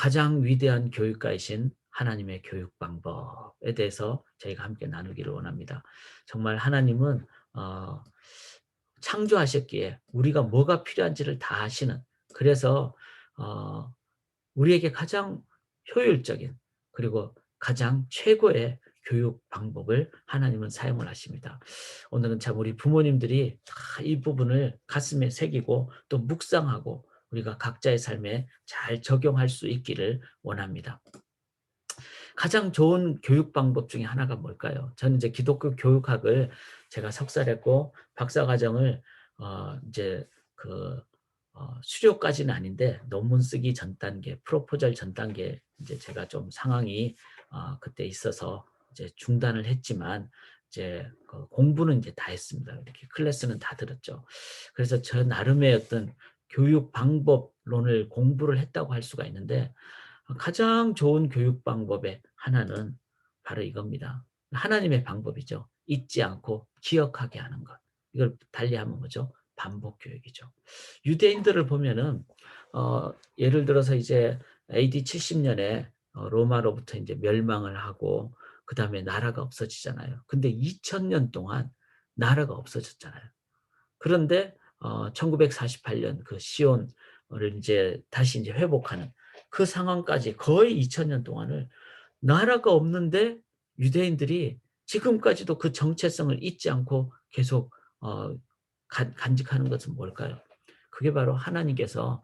가장 위대한 교육가이신 하나님의 교육 방법에 대해서 저희가 함께 나누기를 원합니다. 정말 하나님은 어, 창조하셨기에 우리가 뭐가 필요한지를 다 아시는 그래서 어, 우리에게 가장 효율적인 그리고 가장 최고의 교육 방법을 하나님은 사용을 하십니다. 오늘은 참 우리 부모님들이 이 부분을 가슴에 새기고 또 묵상하고 우리가 각자의 삶에 잘 적용할 수 있기를 원합니다. 가장 좋은 교육 방법 중에 하나가 뭘까요? 저는 이제 기독교 교육학을 제가 석사했고 박사 과정을 어 이제 그 어 수료까지는 아닌데 논문 쓰기 전 단계, 프로포절 전 단계 이제 제가 좀 상황이 어 그때 있어서 이제 중단을 했지만 이제 그 공부는 이제 다 했습니다. 이렇게 클래스는 다 들었죠. 그래서 저 나름의 어떤 교육 방법론을 공부를 했다고 할 수가 있는데 가장 좋은 교육 방법의 하나는 바로 이겁니다. 하나님의 방법이죠. 잊지 않고 기억하게 하는 것. 이걸 달리하면 뭐죠? 반복 교육이죠. 유대인들을 보면은 어, 예를 들어서 이제 AD 70년에 어, 로마로부터 이제 멸망을 하고 그 다음에 나라가 없어지잖아요. 근데 2000년 동안 나라가 없어졌잖아요. 그런데 어, 1948년 그 시온을 이제 다시 이제 회복하는 그 상황까지 거의 2000년 동안을 나라가 없는데 유대인들이 지금까지도 그 정체성을 잊지 않고 계속 어, 간, 간직하는 것은 뭘까요? 그게 바로 하나님께서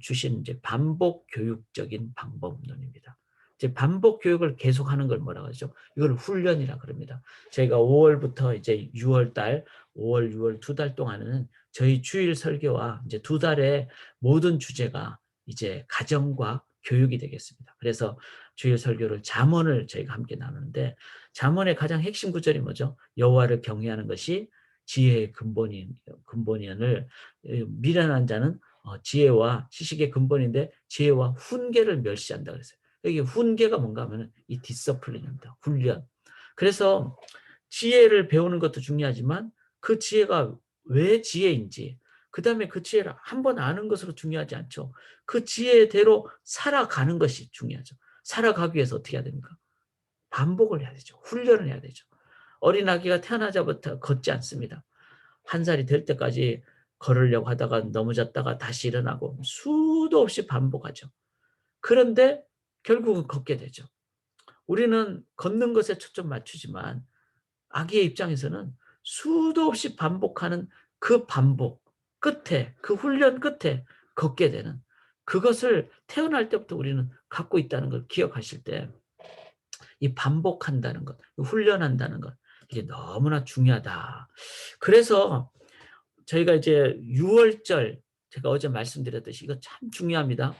주신 이제 반복 교육적인 방법론입니다. 이제 반복 교육을 계속하는 걸 뭐라고 하죠? 이걸 훈련이라 그럽니다. 저희가 5월부터 이제 6월 달, 5월, 6월 두 달 동안은 저희 주일 설교와 이제 두 달의 모든 주제가 이제 가정과 교육이 되겠습니다. 그래서 주일 설교를 잠언을 저희가 함께 나누는데 잠언의 가장 핵심 구절이 뭐죠? 여호와를 경외하는 것이 지혜의 근본인 근본인을 미련한 자는 어, 지혜와 지식의 근본인데 지혜와 훈계를 멸시한다 그랬어요. 여기 훈계가 뭔가 하면 이 디서플린입니다. 훈련. 그래서 지혜를 배우는 것도 중요하지만 그 지혜가 왜 지혜인지 그 다음에 그 지혜를 한 번 아는 것으로 중요하지 않죠. 그 지혜대로 살아가는 것이 중요하죠. 살아가기 위해서 어떻게 해야 됩니까? 반복을 해야 되죠. 훈련을 해야 되죠. 어린아기가 태어나자부터 걷지 않습니다. 한 살이 될 때까지 걸으려고 하다가 넘어졌다가 다시 일어나고 수도 없이 반복하죠. 그런데 결국은 걷게 되죠. 우리는 걷는 것에 초점 맞추지만 아기의 입장에서는 수도 없이 반복하는 그 반복 끝에 그 훈련 끝에 걷게 되는 그것을 태어날 때부터 우리는 갖고 있다는 걸 기억하실 때 이 반복한다는 것, 훈련한다는 것 이게 너무나 중요하다. 그래서 저희가 이제 6월절 제가 어제 말씀드렸듯이 이거 참 중요합니다.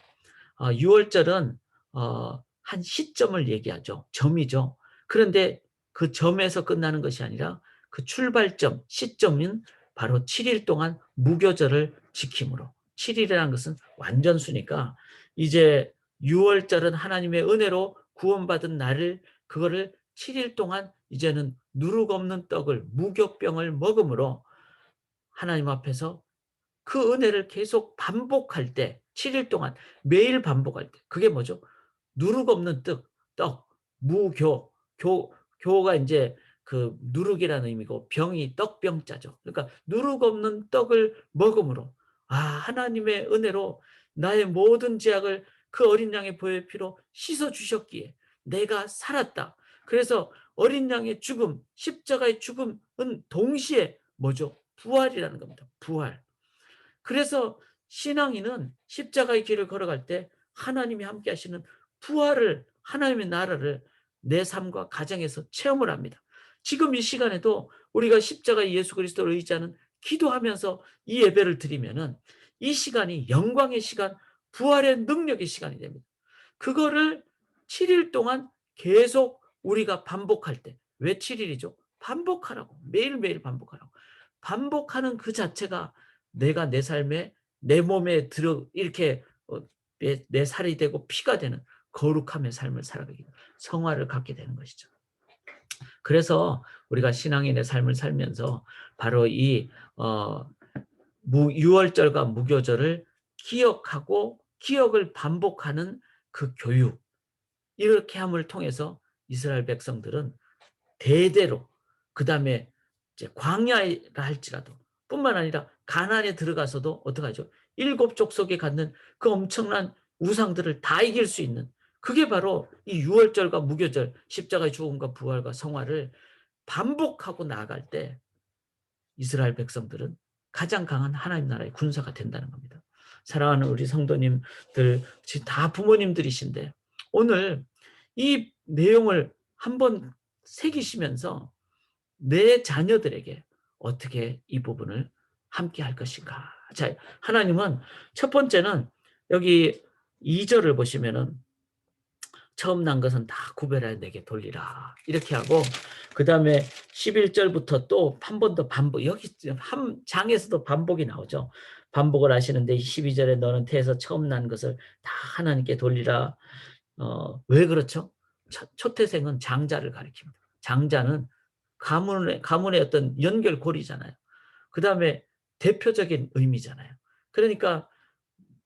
어, 6월절은 어, 한 시점을 얘기하죠. 점이죠. 그런데 그 점에서 끝나는 것이 아니라 그 출발점, 시점인 바로 7일 동안 무교절을 지킴으로 7일이라는 것은 완전수니까 이제 6월절은 하나님의 은혜로 구원받은 날을 그거를 7일 동안 이제는 누룩 없는 떡을 무교병을 먹음으로 하나님 앞에서 그 은혜를 계속 반복할 때 7일 동안 매일 반복할 때 그게 뭐죠? 누룩 없는 떡, 떡, 무교, 교, 교가 이제 그 누룩이라는 의미고 병이 떡병자죠. 그러니까 누룩 없는 떡을 먹음으로 아 하나님의 은혜로 나의 모든 죄악을 그 어린 양의 보혈 피로 씻어 주셨기에 내가 살았다. 그래서 어린 양의 죽음, 십자가의 죽음은 동시에 뭐죠? 부활이라는 겁니다. 부활. 그래서 신앙인은 십자가의 길을 걸어갈 때 하나님이 함께 하시는 부활을 하나님의 나라를 내 삶과 가정에서 체험을 합니다. 지금 이 시간에도 우리가 십자가 예수 그리스도를 의지하는 기도하면서 이 예배를 드리면은 이 시간이 영광의 시간, 부활의 능력의 시간이 됩니다. 그거를 7일 동안 계속 우리가 반복할 때, 왜 7일이죠? 반복하라고. 매일매일 반복하라고. 반복하는 그 자체가 내가 내 삶에, 내 몸에 들어, 이렇게 어, 내, 내 살이 되고 피가 되는 거룩함의 삶을 살아가기, 성화를 갖게 되는 것이죠. 그래서 우리가 신앙인의 삶을 살면서 바로 이 어, 무, 유월절과 무교절을 기억하고 기억을 반복하는 그 교육 이렇게 함을 통해서 이스라엘 백성들은 대대로 그 다음에 이제 광야라 할지라도 뿐만 아니라 가나안에 들어가서도 어떡하죠? 일곱 족속에 갖는 그 엄청난 우상들을 다 이길 수 있는 그게 바로 이 유월절과 무교절, 십자가의 죽음과 부활과 성화를 반복하고 나아갈 때 이스라엘 백성들은 가장 강한 하나님 나라의 군사가 된다는 겁니다. 사랑하는 우리 성도님들, 다 부모님들이신데 오늘 이 내용을 한번 새기시면서 내 자녀들에게 어떻게 이 부분을 함께 할 것인가. 자, 하나님은 첫 번째는 여기 2절을 보시면은 처음 난 것은 다 구별하여 내게 돌리라. 이렇게 하고 그 다음에 11절부터 또 한 번 더 반복 여기 한 장에서도 반복이 나오죠. 반복을 하시는데 12절에 너는 태에서 처음 난 것을 다 하나님께 돌리라. 어, 왜 그렇죠? 첫, 초태생은 장자를 가리킵니다. 장자는 가문의 가문의 어떤 연결고리잖아요. 그 다음에 대표적인 의미잖아요. 그러니까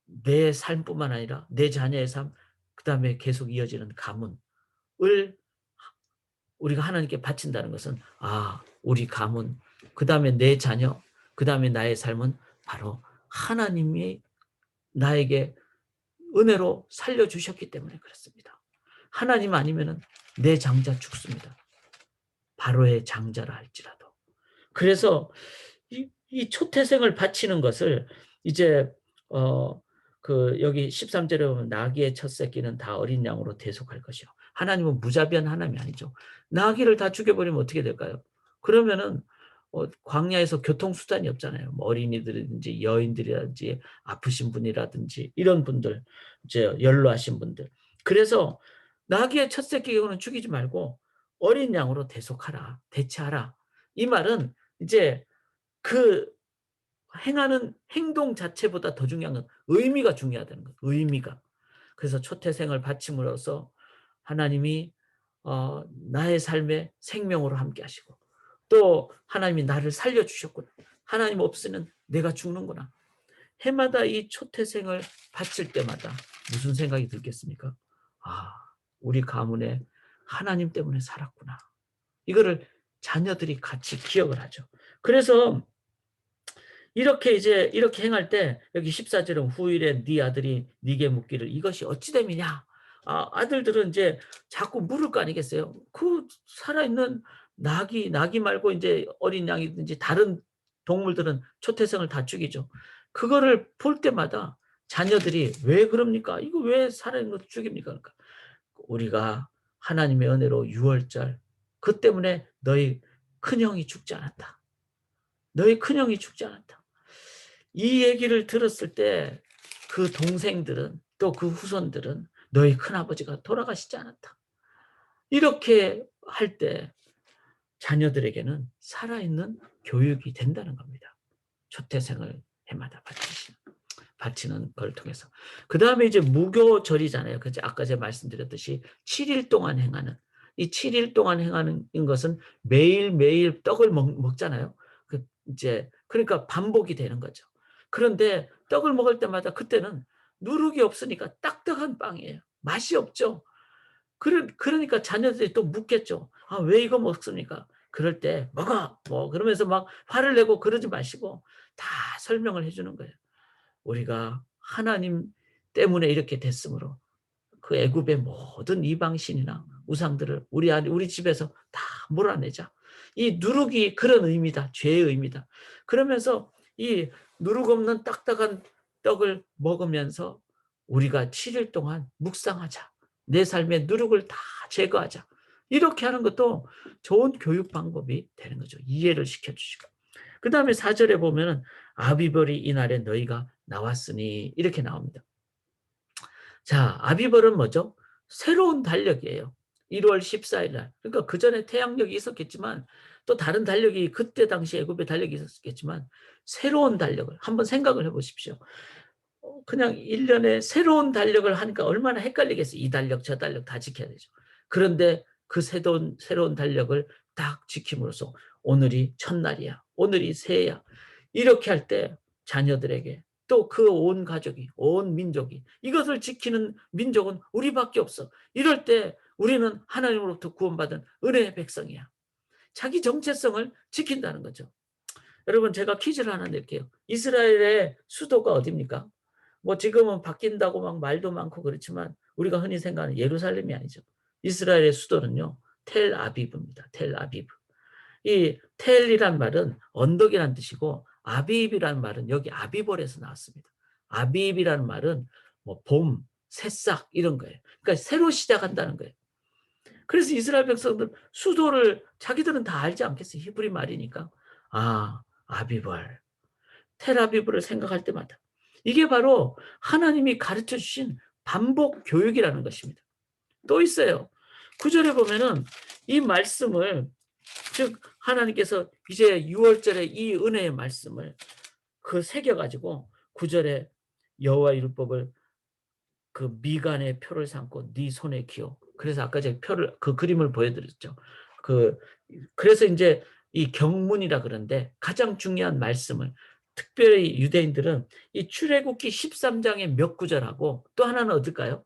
내 삶뿐만 아니라 내 자녀의 삶, 그 다음에 계속 이어지는 가문을 우리가 하나님께 바친다는 것은 아 우리 가문, 그 다음에 내 자녀, 그 다음에 나의 삶은 바로 하나님이 나에게 은혜로 살려주셨기 때문에 그렇습니다. 하나님 아니면은 내 장자 죽습니다. 바로의 장자라 할지라도. 그래서 이, 이 초태생을 바치는 것을 이제 어 그 여기 13절에 보면 나귀의 첫 새끼는 다 어린 양으로 대속할 것이요. 하나님은 무자비한 하나님이 아니죠. 나귀를 다 죽여버리면 어떻게 될까요? 그러면은 어, 광야에서 교통수단이 없잖아요. 뭐 어린이들이든지 여인들이라든지 아프신 분이라든지 이런 분들, 이제 연로하신 분들. 그래서 나귀의 첫 새끼는 죽이지 말고 어린 양으로 대속하라, 대체하라. 이 말은 이제 그 행하는 행동 자체보다 더 중요한 건 의미가 중요하다는 거예요. 의미가. 그래서 초태생을 바침으로써 하나님이 어, 나의 삶에 생명으로 함께 하시고 또 하나님이 나를 살려주셨구나. 하나님 없으면 내가 죽는구나. 해마다 이 초태생을 바칠 때마다 무슨 생각이 들겠습니까? 아, 우리 가문에 하나님 때문에 살았구나. 이거를 자녀들이 같이 기억을 하죠. 그래서 이렇게 이제 이렇게 행할 때 여기 14절은 후일에 네 아들이 네게 묻기를 이것이 어찌 됨이냐. 아, 아들들은 이제 자꾸 물을 거 아니겠어요? 그 살아있는 낙이 낙이 말고 이제 어린 양이든지 다른 동물들은 초태생을 다 죽이죠. 그거를 볼 때마다 자녀들이 왜 그럽니까? 이거 왜 살아있는 것 죽입니까? 그러니까 우리가 하나님의 은혜로 6월절 그 때문에 너희 큰형이 죽지 않았다. 너희 큰형이 죽지 않았다. 이 얘기를 들었을 때 그 동생들은 또 그 후손들은 너희 큰아버지가 돌아가시지 않았다. 이렇게 할 때 자녀들에게는 살아있는 교육이 된다는 겁니다. 초태생을 해마다 바치시는, 바치는 걸 통해서. 그 다음에 이제 무교절이잖아요. 그제 아까 제가 말씀드렸듯이 7일 동안 행하는, 이 7일 동안 행하는 것은 매일매일 떡을 먹, 먹잖아요. 그 이제, 그러니까 반복이 되는 거죠. 그런데 떡을 먹을 때마다 그때는 누룩이 없으니까 딱딱한 빵이에요. 맛이 없죠. 그러니까 자녀들이 또 묻겠죠. 아, 왜 이거 먹습니까? 그럴 때 먹어 뭐 그러면서 막 화를 내고 그러지 마시고 다 설명을 해주는 거예요. 우리가 하나님 때문에 이렇게 됐으므로 그 애굽의 모든 이방신이나 우상들을 우리 안 우리 집에서 다 몰아내자. 이 누룩이 그런 의미다. 죄의 의미다. 그러면서 이 누룩 없는 딱딱한 떡을 먹으면서 우리가 7일 동안 묵상하자. 내 삶의 누룩을 다 제거하자. 이렇게 하는 것도 좋은 교육 방법이 되는 거죠. 이해를 시켜주시고. 그 다음에 4절에 보면은 아비벌이 이날에 너희가 나왔으니 이렇게 나옵니다. 자, 아비벌은 뭐죠? 새로운 달력이에요. 1월 14일 날. 그러니까 그 전에 태양력이 있었겠지만 또 다른 달력이 그때 당시 애굽의 달력이 있었겠지만 새로운 달력을 한번 생각을 해 보십시오. 어, 그냥 1년에 새로운 달력을 하니까 얼마나 헷갈리겠어요. 이 달력, 저 달력 다 지켜야 되죠. 그런데 그 새로운, 새로운 달력을 딱 지킴으로써 오늘이 첫날이야. 오늘이 새해야. 이렇게 할 때 자녀들에게 또 그 온 가족이 온 민족이 이것을 지키는 민족은 우리밖에 없어. 이럴 때 우리는 하나님으로부터 구원받은 은혜의 백성이야. 자기 정체성을 지킨다는 거죠. 여러분 제가 퀴즈를 하나 낼게요. 이스라엘의 수도가 어디입니까? 뭐 지금은 바뀐다고 막 말도 많고 그렇지만 우리가 흔히 생각하는 예루살렘이 아니죠. 이스라엘의 수도는요. 텔 아비브입니다. 텔 아비브. 이 텔이란 말은 언덕이란 뜻이고 아비브라는 말은 여기 아비벌에서 나왔습니다. 아비브라는 말은 뭐 봄, 새싹 이런 거예요. 그러니까 새로 시작한다는 거예요. 그래서 이스라엘 백성들 수도를 자기들은 다 알지 않겠어요. 히브리 말이니까. 아, 아비벌. 텔아비브를 생각할 때마다 이게 바로 하나님이 가르쳐 주신 반복 교육이라는 것입니다. 또 있어요. 구절에 보면은 이 말씀을 즉 하나님께서 이제 6월절에 이 은혜의 말씀을 그 새겨 가지고 구절에 여호와 율법을 그 미간의 표를 삼고 네 손에 기어. 그래서 아까 제가 표를 그 그림을 보여드렸죠. 그 그래서 이제 이 경문이라 그런데 가장 중요한 말씀을 특별히 유대인들은 이 출애굽기 13장의 몇 구절하고 또 하나는 어떨까요?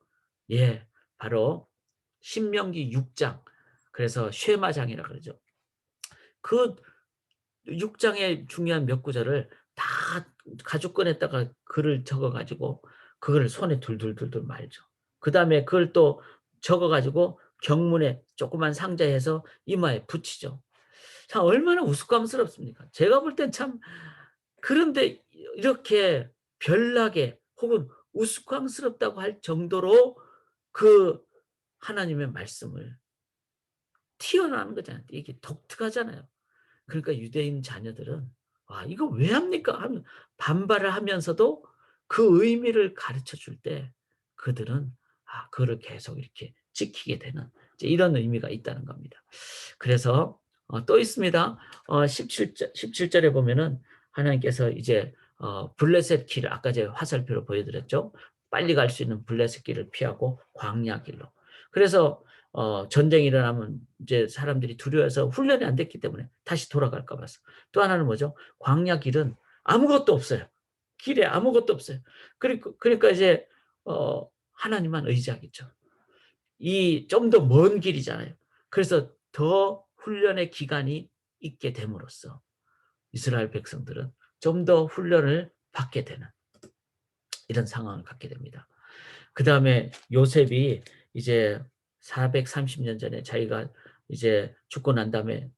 예, 바로 신명기 6장. 그래서 쉐마장이라 그러죠. 그 6장의 중요한 몇 구절을 다 가죽 꺼냈다가 글을 적어 가지고 그걸 손에 둘둘둘둘 말죠. 그 다음에 그걸 또 적어 가지고 경문에 조그만 상자에서 이마에 붙이죠. 참 얼마나 우스꽝스럽습니까? 제가 볼 땐 참 그런데 이렇게 별나게 혹은 우스꽝스럽다고 할 정도로 그 하나님의 말씀을 튀어나오는 거잖아요. 이게 독특하잖아요. 그러니까 유대인 자녀들은 와 이거 왜 합니까? 하면 반발을 하면서도 그 의미를 가르쳐 줄 때 그들은 아 그거를 계속 이렇게 지키게 되는 이런 의미가 있다는 겁니다. 그래서 어, 또 있습니다. 어, 17절 17절에 보면은 하나님께서 이제 어, 블레셋 길을 아까 제가 화살표로 보여드렸죠. 빨리 갈 수 있는 블레셋 길을 피하고 광야 길로. 그래서 어, 전쟁이 일어나면 이제 사람들이 두려워서 훈련이 안 됐기 때문에 다시 돌아갈까 봐서. 또 하나는 뭐죠? 광야 길은 아무것도 없어요. 길에 아무것도 없어요. 그러니까, 그러니까 이제 어, 하나님만 의지하겠죠. 이 좀 더 먼 길이잖아요. 그래서 더 훈련의 기간이 있게 됨으로써 이스라엘 백성들은 좀 더 훈련을 받게 되는 이런 상황을 갖게 됩니다. 그 다음에 요셉이 이제 430년 전에 자기가 이제 죽고 난 다음에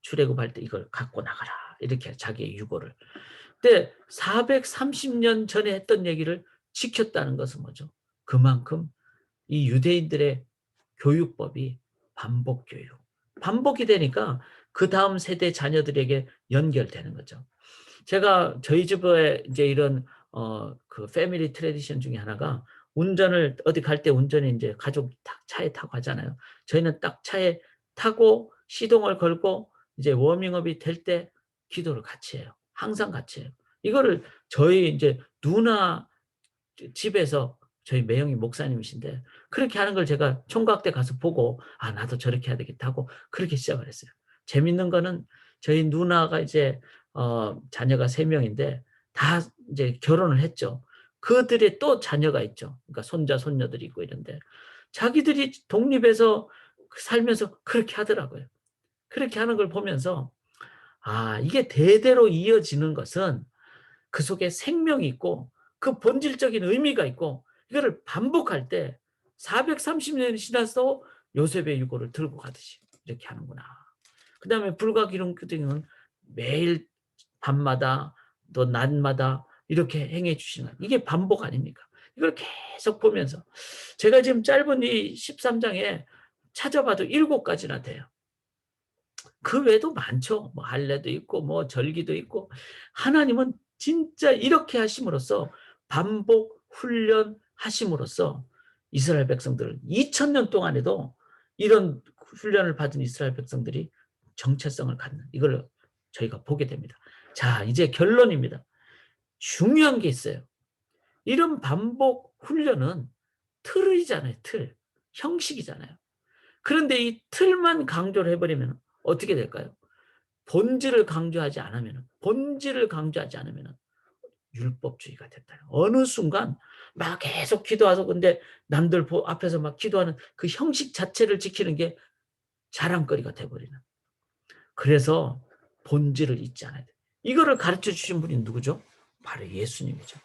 출애굽할 때 이걸 갖고 나가라 이렇게 자기의 유고를. 근데 430년 전에 했던 얘기를 지켰다는 것은 뭐죠? 그만큼 이 유대인들의 교육법이 반복 교육. 반복이 되니까 그 다음 세대 자녀들에게 연결되는 거죠. 제가 저희 집에 이제 이런 어 그 패밀리 트레디션 중에 하나가 운전을 어디 갈 때 운전에 이제 가족 딱 차에 타고 하잖아요. 저희는 딱 차에 타고 시동을 걸고 이제 워밍업이 될 때 기도를 같이 해요. 항상 같이 해요. 이거를 저희 이제 누나 집에서 저희 매형이 목사님이신데 그렇게 하는 걸 제가 총각 때 가서 보고 아 나도 저렇게 해야 되겠다 고 그렇게 시작을 했어요. 재밌는 거는 저희 누나가 이제 어 자녀가 세 명인데 다 이제 결혼을 했죠. 그들의 또 자녀가 있죠. 그러니까 손자 손녀들이 있고 이런데 자기들이 독립해서 살면서 그렇게 하더라고요. 그렇게 하는 걸 보면서 아 이게 대대로 이어지는 것은 그 속에 생명이 있고 그 본질적인 의미가 있고 이거를 반복할 때 430년이 지나서 요셉의 유고를 들고 가듯이 이렇게 하는구나. 그 다음에 불과 기름 큐딩은 매일 밤마다 또 낮마다 이렇게 행해 주시는 이게 반복 아닙니까? 이걸 계속 보면서 제가 지금 짧은 이 13장에 찾아봐도 일곱 가지나 돼요. 그 외에도 많죠. 뭐 할례도 있고 뭐 절기도 있고 하나님은 진짜 이렇게 하심으로써 반복 훈련 하심으로써 이스라엘 백성들을 2000년 동안에도 이런 훈련을 받은 이스라엘 백성들이 정체성을 갖는 이걸 저희가 보게 됩니다. 자, 이제 결론입니다. 중요한 게 있어요. 이런 반복 훈련은 틀이잖아요. 틀. 형식이잖아요. 그런데 이 틀만 강조를 해버리면 어떻게 될까요? 본질을 강조하지 않으면 본질을 강조하지 않으면 율법주의가 됐다. 어느 순간 막 계속 기도하서 근데 남들 보- 앞에서 막 기도하는 그 형식 자체를 지키는 게 자랑거리가 돼버리는. 그래서 본질을 잊지 않아야 돼. 이거를 가르쳐 주신 분이 누구죠? 바로 예수님이죠.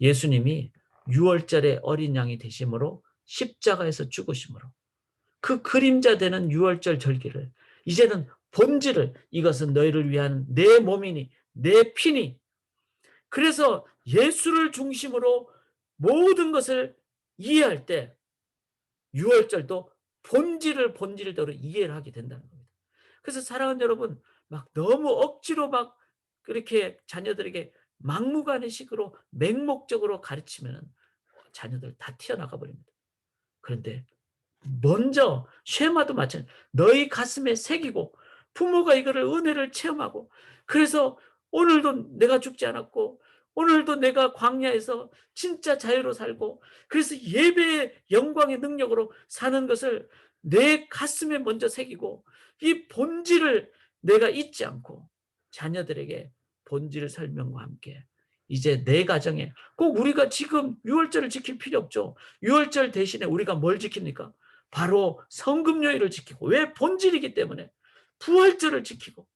예수님이 6월절에 어린 양이 되심으로 십자가에서 죽으심으로 그 그림자 되는 6월절 절기를 이제는 본질을 이것은 너희를 위한 내 몸이니 내 피니 그래서 예수를 중심으로 모든 것을 이해할 때 6월절도 본질을 본질대로 이해를 하게 된다는 겁니다. 그래서 사랑하는 여러분 막 너무 억지로 막 그렇게 자녀들에게 막무가내 식으로 맹목적으로 가르치면 자녀들 다 튀어나가 버립니다. 그런데 먼저 쉐마도 마찬가지 너희 가슴에 새기고 부모가 이거를 은혜를 체험하고 그래서 오늘도 내가 죽지 않았고 오늘도 내가 광야에서 진짜 자유로 살고 그래서 예배의 영광의 능력으로 사는 것을 내 가슴에 먼저 새기고 이 본질을 내가 잊지 않고 자녀들에게 본질 설명과 함께 이제 내 가정에 꼭 우리가 지금 유월절을 지킬 필요 없죠. 유월절 대신에 우리가 뭘 지킵니까? 바로 성금요일을 지키고 왜 본질이기 때문에 부활절을 지키고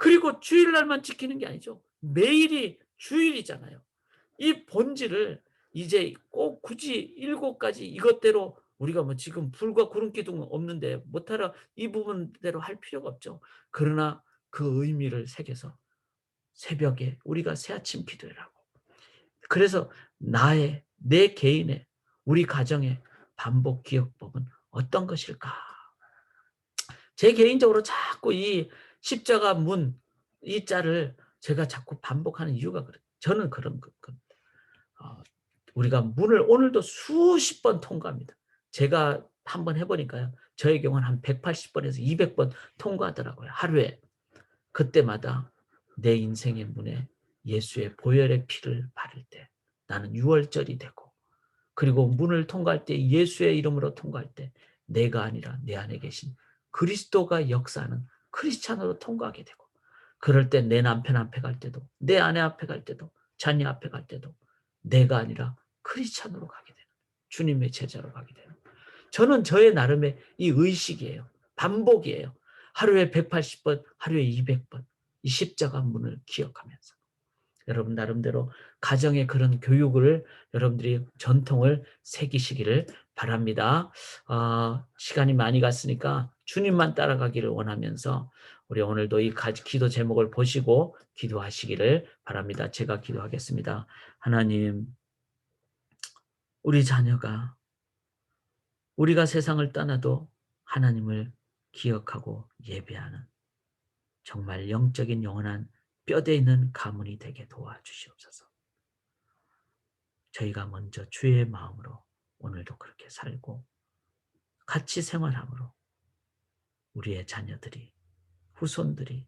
그리고 주일날만 지키는 게 아니죠. 매일이 주일이잖아요. 이 본질을 이제 꼭 굳이 일곱 가지 이것대로 우리가 뭐 지금 불과 구름 기둥 없는데 못하라 이 부분대로 할 필요가 없죠. 그러나 그 의미를 새겨서 새벽에 우리가 새아침 기도를 하고 그래서 나의 내 개인의 우리 가정의 반복 기억법은 어떤 것일까? 제 개인적으로 자꾸 이 십자가 문 이 자를 제가 자꾸 반복하는 이유가 그래. 저는 그런 겁니다. 어, 우리가 문을 오늘도 수십 번 통과합니다. 제가 한 번 해보니까요. 저의 경우는 한 180번에서 200번 통과하더라고요. 하루에. 그때마다 내 인생의 문에 예수의 보혈의 피를 바를 때 나는 유월절이 되고 그리고 문을 통과할 때 예수의 이름으로 통과할 때 내가 아니라 내 안에 계신 그리스도가 역사하는 크리스찬으로 통과하게 되고 그럴 때 내 남편 앞에 갈 때도 내 아내 앞에 갈 때도 자녀 앞에 갈 때도 내가 아니라 크리스찬으로 가게 되는 주님의 제자로 가게 되는 저는 저의 나름의 이 의식이에요. 반복이에요. 하루에 180번, 하루에 200번 이 십자가 문을 기억하면서 여러분 나름대로 가정의 그런 교육을 여러분들이 전통을 새기시기를 바랍니다. 어, 시간이 많이 갔으니까 주님만 따라가기를 원하면서 우리 오늘도 이 기도 제목을 보시고 기도하시기를 바랍니다. 제가 기도하겠습니다. 하나님, 우리 자녀가 우리가 세상을 떠나도 하나님을 기억하고 예배하는 정말 영적인 영원한 뼈대 있는 가문이 되게 도와주시옵소서. 저희가 먼저 주의 마음으로 오늘도 그렇게 살고 같이 생활함으로 우리의 자녀들이 후손들이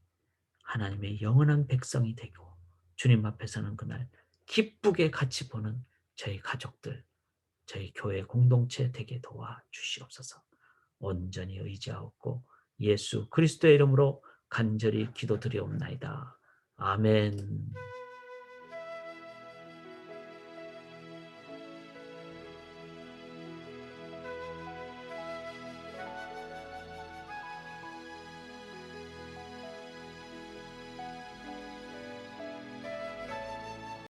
하나님의 영원한 백성이 되고 주님 앞에 서는 그날 기쁘게 같이 보는 저희 가족들, 저희 교회 공동체 되게 도와 주시옵소서. 온전히 의지하옵고 예수 그리스도의 이름으로 간절히 기도드리옵나이다. 아멘.